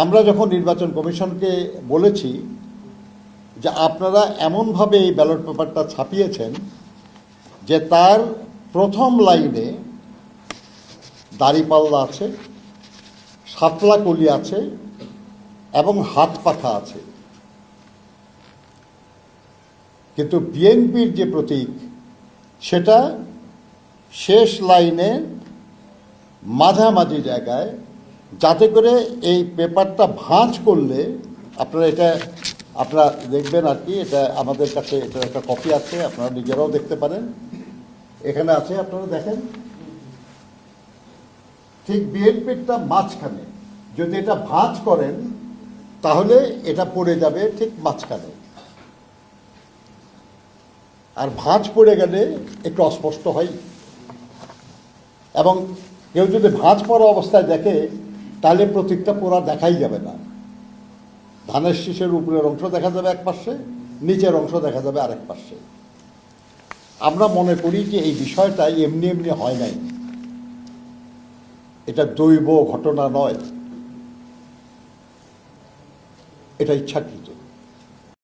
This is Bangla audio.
আমরা যখন নির্বাচন কমিশনকে বলেছি যে আপনারা এমনভাবে এই ব্যালট পেপারটা ছাপিয়েছেন যে তার প্রথম লাইনে দাড়িপাল্লা আছে সাতলা কলি আছে এবং হাত পাখা আছে। কিন্তু বিএনপির যে প্রতীক, সেটা শেষ লাইনে মাঝামাঝি জায়গায় যাতে করে এই পেপারটা ভাঁজ করলে আপনারা এটা, আপনারা দেখবেন আর কি, এটা আমাদের কাছে এটার একটা কপি আছে, আপনারা নিজেরাও দেখতে পারেন। এখানে আছে, আপনারা দেখেন। ঠিক বিএনপিরটা মাঝখানে। যদি এটা ভাঁজ করেন, তাহলে এটা পড়ে যাবে ঠিক মাঝখানে। আর ভাঁজ পড়ে গেলে একটু অস্পষ্ট হয়। এবং কেউ যদি ভাঁজ পড়া অবস্থায় দেখে তাহলে প্রতীকটা পোড়া দেখাই যাবে না। ধানের শীষের উপরের অংশ দেখা যাবে এক পাশে, নিচের অংশ দেখা যাবে আরেক পাশে। আমরা মনে করি যে এই বিষয়টা এমনি এমনি হয় নাই। এটা দৈব ঘটনা নয়। এটা ইচ্ছাকৃত।